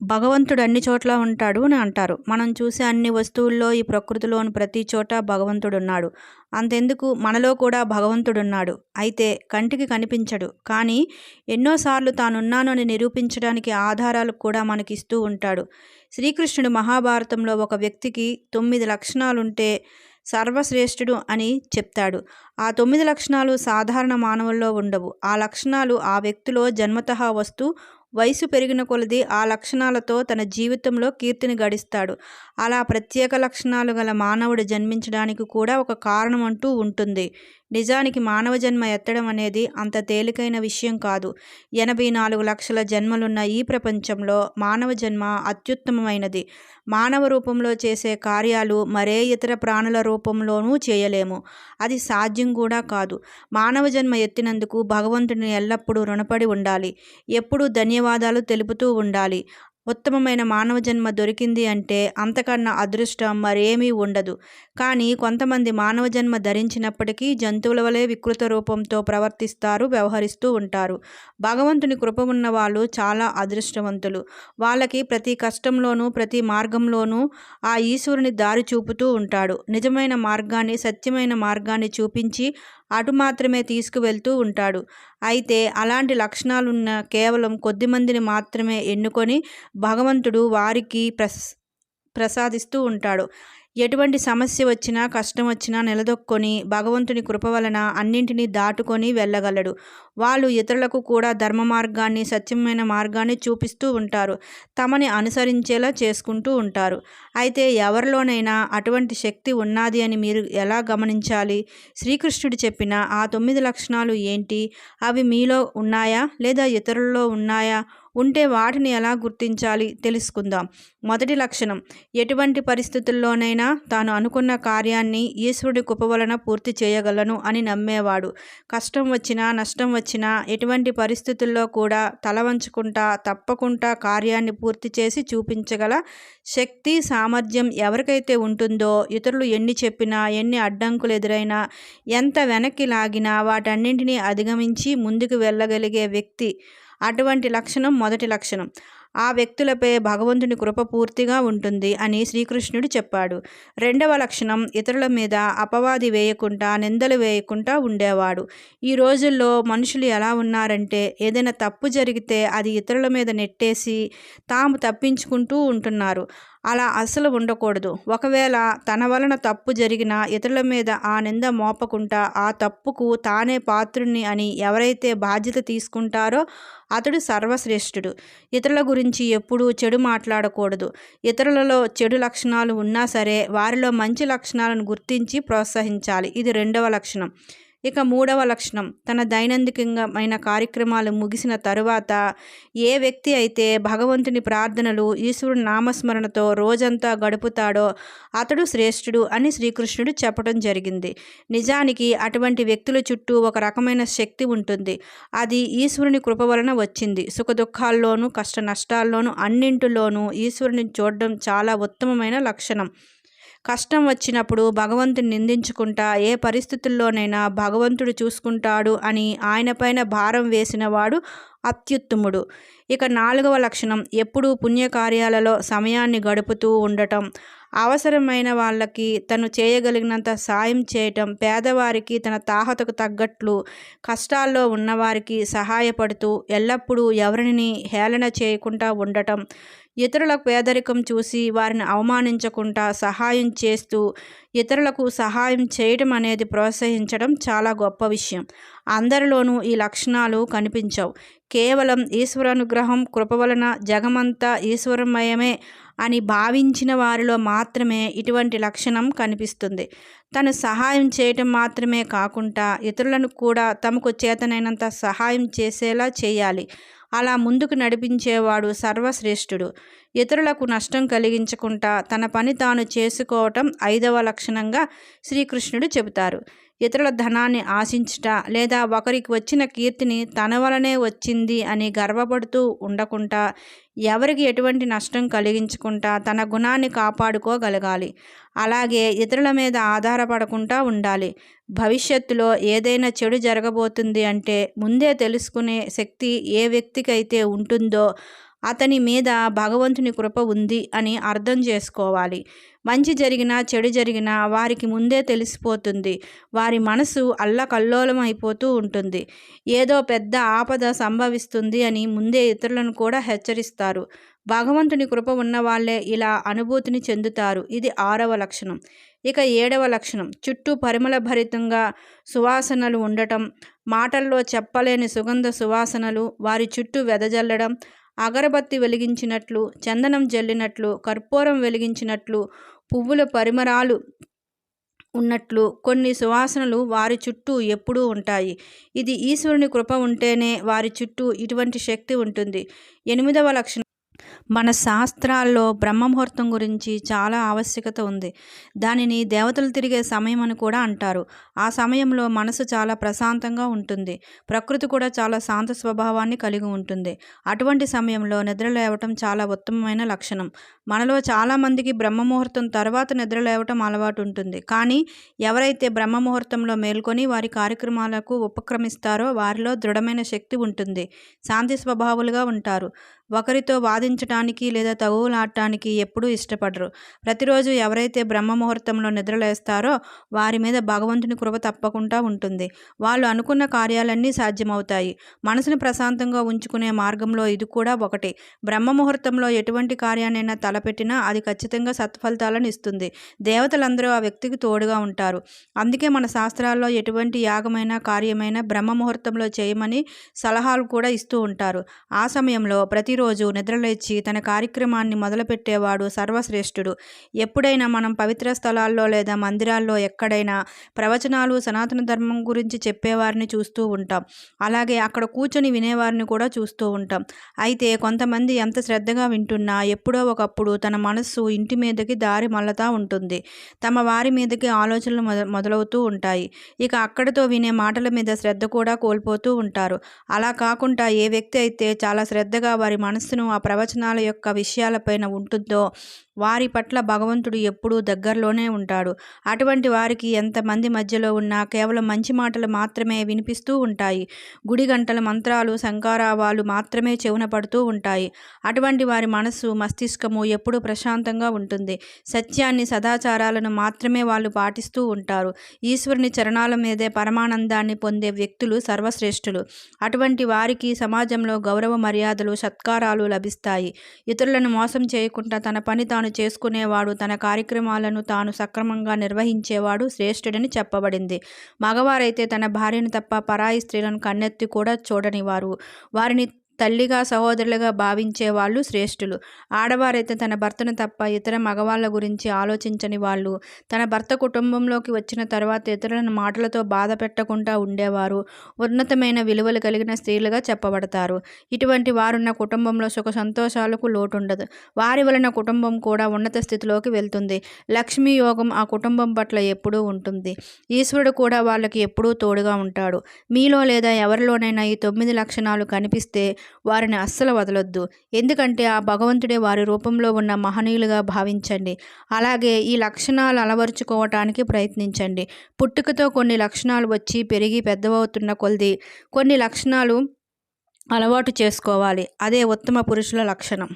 భగవంతుడు అన్ని చోట్ల ఉంటాడు అని అంటారు. మనం చూసే అన్ని వస్తువుల్లో ఈ ప్రకృతిలోని ప్రతి చోట భగవంతుడు ఉన్నాడు అంతెందుకు? మనలో కూడా భగవంతుడు ఉన్నాడు అయితే కంటికి కనిపించడు. కానీ ఎన్నోసార్లు తానున్నాను అని నిరూపించడానికి ఆధారాలు కూడా మనకిస్తూ ఉంటాడు. శ్రీకృష్ణుడు మహాభారతంలో ఒక వ్యక్తికి తొమ్మిది లక్షణాలుంటే సర్వశ్రేష్ఠుడు అని చెప్తాడు. ఆ తొమ్మిది లక్షణాలు సాధారణ మానవుల్లో ఉండవు. ఆ లక్షణాలు ఆ వ్యక్తిలో జన్మతహా వస్తూ వయసు పెరిగిన కొలది ఆ లక్షణాలతో తన జీవితంలో కీర్తిని గడిస్తాడు. అలా ప్రత్యేక లక్షణాలు గల మానవుడు జన్మించడానికి కూడా ఒక కారణం అంటూ ఉంటుంది. నిజానికి మానవ జన్మ ఎత్తడం అనేది అంత తేలికైన విషయం కాదు. ఎనభై నాలుగు లక్షల జన్మలున్న ఈ ప్రపంచంలో మానవ జన్మ అత్యుత్తమమైనది. మానవ రూపంలో చేసే కార్యాలు మరే ఇతర ప్రాణుల రూపంలోనూ చేయలేము. అది సాధ్యం కూడా కాదు. మానవ జన్మ ఎత్తినందుకు భగవంతుని ఎల్లప్పుడూ రుణపడి ఉండాలి. ఎప్పుడూ ధన్యవాదాలు తెలుపుతూ ఉండాలి. ఉత్తమమైన మానవ జన్మ దొరికింది అంటే అంతకన్నా అదృష్టం మరేమీ ఉండదు. కానీ కొంతమంది మానవ జన్మ ధరించినప్పటికీ జంతువుల వలె వికృత రూపంతో ప్రవర్తిస్తారు వ్యవహరిస్తూ ఉంటారు. భగవంతుని కృప ఉన్న వాళ్ళు చాలా అదృష్టవంతులు. వాళ్ళకి ప్రతి కష్టంలోనూ ప్రతి మార్గంలోనూ ఆ ఈశ్వరుని దారి చూపుతూ ఉంటాడు. నిజమైన మార్గాన్ని సత్యమైన మార్గాన్ని చూపించి అటు మాత్రమే తీసుకువెళ్తూ ఉంటాడు. అయితే అలాంటి లక్షణాలున్న కేవలం కొద్దిమందిని మాత్రమే ఎన్నుకొని భగవంతుడు వారికి ప్రస్ ప్రసాదిస్తూ ఉంటాడు. ఎటువంటి సమస్య వచ్చినా కష్టం వచ్చినా నిలదొక్కొని భగవంతుని కృప వలన అన్నింటినీ దాటుకొని వెళ్ళగలడు. వాళ్ళు ఇతరులకు కూడా ధర్మ మార్గాన్ని సత్యమైన మార్గాన్ని చూపిస్తూ ఉంటారు. తమని అనుసరించేలా చేసుకుంటూ ఉంటారు. అయితే ఎవరిలోనైనా అటువంటి శక్తి ఉన్నది అని మీరు ఎలా గమనించాలి? శ్రీకృష్ణుడు చెప్పిన ఆ తొమ్మిది లక్షణాలు ఏంటి? అవి మీలో ఉన్నాయా లేదా ఇతరుల్లో ఉన్నాయా? ఉంటే వాటిని ఎలా గుర్తించాలి తెలుసుకుందాం. మొదటి లక్షణం. ఎటువంటి పరిస్థితుల్లోనైనా తాను అనుకున్న కార్యాన్ని ఈశ్వరుడి కృప వలన పూర్తి చేయగలను అని నమ్మేవాడు. కష్టం వచ్చినా నష్టం వచ్చినా ఎటువంటి పరిస్థితుల్లో కూడా తల వంచుకుంటా తప్పకుండా కార్యాన్ని పూర్తి చేసి చూపించగల శక్తి సామర్థ్యం ఎవరికైతే ఉంటుందో ఇతరులు ఎన్ని చెప్పినా ఎన్ని అడ్డంకులు ఎదురైనా ఎంత వెనక్కి లాగినా వాటన్నింటినీ అధిగమించి ముందుకు వెళ్ళగలిగే వ్యక్తి అటువంటి లక్షణం మొదటి లక్షణం. ఆ వ్యక్తులపై భగవంతుని కృప పూర్తిగా ఉంటుంది అని శ్రీకృష్ణుడు చెప్పాడు. రెండవ లక్షణం ఇతరుల మీద అపవాది వేయకుండా నిందలు వేయకుండా ఉండేవాడు. ఈ రోజుల్లో మనుషులు ఎలా ఉన్నారంటే ఏదైనా తప్పు జరిగితే అది ఇతరుల మీద నెట్టేసి తాము తప్పించుకుంటూ ఉంటున్నారు. అలా అసలు ఉండకూడదు. ఒకవేళ తన వలన తప్పు జరిగిన ఇతరుల మీద ఆ నింద మోపకుండా ఆ తప్పుకు తానే పాత్రుణ్ణి అని ఎవరైతే బాధ్యత తీసుకుంటారో అతడు సర్వశ్రేష్ఠుడు. ఇతరుల గురించి ఎప్పుడూ చెడు మాట్లాడకూడదు. ఇతరులలో చెడు లక్షణాలు ఉన్నా సరే వారిలో మంచి లక్షణాలను గుర్తించి ప్రోత్సహించాలి. ఇది రెండవ లక్షణం. ఇక మూడవ లక్షణం. తన దైనందికమైన కార్యక్రమాలు ముగిసిన తరువాత ఏ వ్యక్తి అయితే భగవంతుని ప్రార్థనలు ఈశ్వరుని నామస్మరణతో రోజంతా గడుపుతాడో అతడు శ్రేష్ఠుడు అని శ్రీకృష్ణుడు చెప్పడం జరిగింది. నిజానికి అటువంటి వ్యక్తుల చుట్టూ ఒక రకమైన శక్తి ఉంటుంది. అది ఈశ్వరుని కృప వలన వచ్చింది. సుఖదుఖాల్లోనూ కష్ట నష్టాల్లోనూ అన్నింటిలోనూ ఈశ్వరుని చూడడం చాలా ఉత్తమమైన లక్షణం. కష్టం వచ్చినప్పుడు భగవంతుని నిందించుకుంటా ఏ పరిస్థితుల్లోనైనా భగవంతుడు చూసుకుంటాడు అని ఆయనపైన భారం వేసినవాడు అత్యుత్తముడు. ఇక నాలుగవ లక్షణం ఎప్పుడూ పుణ్యకార్యాలలో సమయాన్ని గడుపుతూ ఉండటం. అవసరమైన వాళ్ళకి తను చేయగలిగినంత సాయం చేయటం పేదవారికి తన తాహతకు తగ్గట్లు కష్టాల్లో ఉన్నవారికి సహాయపడుతూ ఎల్లప్పుడూ ఎవరిని హేళన చేయకుండా ఉండటం. ఇతరుల పేదరికం చూసి వారిని అవమానించకుండా సహాయం చేస్తూ ఇతరులకు సహాయం చేయడం అనేది ప్రోత్సహించడం చాలా గొప్ప విషయం. అందరిలోనూ ఈ లక్షణాలు కనిపించవు. కేవలం ఈశ్వరానుగ్రహం కృప వలన జగమంతా ఈశ్వరమయమే అని భావించిన వారిలో మాత్రమే ఇటువంటి లక్షణం కనిపిస్తుంది. తను సహాయం చేయటం మాత్రమే కాకుండా ఇతరులను కూడా తమకు చేతనైనంత సహాయం చేసేలా చేయాలి. అలా ముందుకు నడిపించేవాడు సర్వశ్రేష్ఠుడు. ఇతరులకు నష్టం కలిగించకుండా తన పని తాను చేసుకోవటం ఐదవ లక్షణంగా శ్రీకృష్ణుడు చెబుతారు. ఇతరుల ధనాన్ని ఆశించుట లేదా ఒకరికి వచ్చిన కీర్తిని తన వలనే వచ్చింది అని గర్వపడుతూ ఉండకుండా ఎవరికి ఎటువంటి నష్టం కలిగించకుండా తన గుణాన్ని కాపాడుకోగలగాలి. అలాగే ఇతరుల మీద ఆధారపడకుండా ఉండాలి. భవిష్యత్తులో ఏదైనా చెడు జరగబోతుంది అంటే ముందే తెలుసుకునే శక్తి ఏ వ్యక్తికైతే ఉంటుందో అతని మీద భగవంతుని కృప ఉంది అని అర్థం చేసుకోవాలి. మంచి జరిగినా చెడు జరిగినా వారికి ముందే తెలిసిపోతుంది. వారి మనసు అల్లకల్లోలం అయిపోతూ ఉంటుంది. ఏదో పెద్ద ఆపద సంభవిస్తుంది అని ముందే ఇతరులను కూడా హెచ్చరిస్తారు. భగవంతుని కృప ఉన్నవాళ్ళే ఇలా అనుభూతిని చెందుతారు. ఇది ఆరవ లక్షణం. ఇక ఏడవ లక్షణం. చుట్టూ పరిమళ భరితంగా సువాసనలు ఉండటం మాటల్లో చెప్పలేని సుగంధ సువాసనలు వారి చుట్టూ వెదజల్లడం అగరబత్తి వెలిగించినట్లు చందనం జల్లినట్లు కర్పూరం వెలిగించినట్లు పువ్వుల పరిమరాలు ఉన్నట్లు కొన్ని సువాసనలు వారి చుట్టూ ఎప్పుడూ ఉంటాయి. ఇది ఈశ్వరుని కృప ఉంటేనే వారి చుట్టూ ఇటువంటి శక్తి ఉంటుంది. ఎనిమిదవ లక్షణం మన శాస్త్రాల్లో బ్రహ్మముహూర్తం గురించి చాలా ఆవశ్యకత ఉంది. దానిని దేవతలు తిరిగే సమయం అని కూడా అంటారు. ఆ సమయంలో మనసు చాలా ప్రశాంతంగా ఉంటుంది. ప్రకృతి కూడా చాలా శాంత స్వభావాన్ని కలిగి ఉంటుంది. అటువంటి సమయంలో నిద్ర లేవటం చాలా ఉత్తమమైన లక్షణం. మనలో చాలామందికి బ్రహ్మముహూర్తం తర్వాత నిద్ర లేవటం అలవాటు ఉంటుంది. కానీ ఎవరైతే బ్రహ్మముహూర్తంలో మేల్కొని వారి కార్యక్రమాలకు ఉపక్రమిస్తారో వారిలో దృఢమైన శక్తి ఉంటుంది. శాంతి స్వభావులుగా ఉంటారు. ఒకరితో వాదించటానికి లేదా తగువులాడటానికి ఎప్పుడూ ఇష్టపడరు. ప్రతిరోజు ఎవరైతే బ్రహ్మ ముహూర్తంలో నిద్రలేస్తారో వారి మీద భగవంతుని కృప తప్పకుండా ఉంటుంది. వాళ్ళు అనుకున్న కార్యాలన్నీ సాధ్యమవుతాయి. మనసును ప్రశాంతంగా ఉంచుకునే మార్గంలో ఇది కూడా ఒకటి. బ్రహ్మ ముహూర్తంలో ఎటువంటి కార్యాన్నైనా తలపెట్టినా అది ఖచ్చితంగా సత్ఫలితాలను ఇస్తుంది. దేవతలందరూ ఆ వ్యక్తికి తోడుగా ఉంటారు. అందుకే మన శాస్త్రాల్లో ఎటువంటి యాగమైన కార్యమైన బ్రహ్మ ముహూర్తంలో చేయమని సలహాలు కూడా ఇస్తూ ఉంటారు. ఆ సమయంలో ప్రతి ప్రతిరోజు నిద్రలేచి తన కార్యక్రమాన్ని మొదలుపెట్టేవాడు సర్వశ్రేష్ఠుడు. ఎప్పుడైనా మనం పవిత్ర స్థలాల్లో లేదా మందిరాల్లో ఎక్కడైనా ప్రవచనాలు సనాతన ధర్మం గురించి చెప్పేవారిని చూస్తూ ఉంటాం. అలాగే అక్కడ కూర్చొని వినేవారిని కూడా చూస్తూ ఉంటాం. అయితే కొంతమంది ఎంత శ్రద్ధగా వింటున్నా ఎప్పుడో ఒకప్పుడు తన మనస్సు ఇంటి మీదకి దారి మళ్ళతా ఉంటుంది. తమ వారి మీదకి ఆలోచనలు మొదలవుతూ ఉంటాయి. ఇక అక్కడితో వినే మాటల మీద శ్రద్ధ కూడా కోల్పోతూ ఉంటారు. అలా కాకుండా ఏ వ్యక్తి అయితే చాలా శ్రద్ధగా వారి మనస్సును ఆ ప్రవచనాల యొక్క విషయాలపైన ఉంటుందో వారి పట్ల భగవంతుడు ఎప్పుడూ దగ్గరలోనే ఉంటాడు. అటువంటి వారికి ఎంతమంది మధ్యలో ఉన్నా కేవలం మంచి మాటలు మాత్రమే వినిపిస్తూ ఉంటాయి. గుడి గంటల మంత్రాలు శంకారావాలు మాత్రమే చెవున పడుతూ ఉంటాయి. అటువంటి వారి మనస్సు మస్తిష్కము ఎప్పుడూ ప్రశాంతంగా ఉంటుంది. సత్యాన్ని సదాచారాలను మాత్రమే వాళ్ళు పాటిస్తూ ఉంటారు. ఈశ్వరుని చరణాల మీదే పరమానందాన్ని పొందే వ్యక్తులు సర్వశ్రేష్ఠులు. అటువంటి వారికి సమాజంలో గౌరవ మర్యాదలు సత్కారాలు లభిస్తాయి. ఇతరులను మోసం చేయకుండా తన పని తాను తాను చేసుకునేవాడు. తన కార్యక్రమాలను తాను సక్రమంగా నిర్వహించేవాడు శ్రేష్ఠుడని చెప్పబడింది. మగవారైతే తన భార్యను తప్ప పరాయి స్త్రీలను కన్నెత్తి కూడా చూడనివారు. వారిని తల్లిగా సహోదరులుగా భావించే వాళ్ళు శ్రేష్ఠులు. ఆడవారైతే తన భర్తను తప్ప ఇతర మగవాళ్ళ గురించి ఆలోచించని వాళ్ళు. తన భర్త కుటుంబంలోకి వచ్చిన తర్వాత ఇతరులను మాటలతో బాధ పెట్టకుండా ఉండేవారు. ఉన్నతమైన విలువలు కలిగిన స్త్రీలుగా చెప్పబడతారు. ఇటువంటి వారున్న కుటుంబంలో సుఖ సంతోషాలకు లోటుండదు. వారి వలన కుటుంబం కూడా ఉన్నత స్థితిలోకి వెళ్తుంది. లక్ష్మీ యోగం ఆ కుటుంబం పట్ల ఎప్పుడూ ఉంటుంది. ఈశ్వరుడు కూడా వాళ్ళకి ఎప్పుడూ తోడుగా ఉంటాడు. మీలో లేదా ఎవరిలోనైనా ఈ తొమ్మిది లక్షణాలు కనిపిస్తే వారిని అస్సలు వదలొద్దు. ఎందుకంటే ఆ భగవంతుడే వారి రూపంలో ఉన్న మహనీయులుగా భావించండి. అలాగే ఈ లక్షణాలు అలవరుచుకోవటానికి ప్రయత్నించండి. పుట్టుకతో కొన్ని లక్షణాలు వచ్చి పెరిగి పెద్దవవుతున్న కొలది కొన్ని లక్షణాలు అలవాటు చేసుకోవాలి. అదే ఉత్తమ పురుషుల లక్షణం.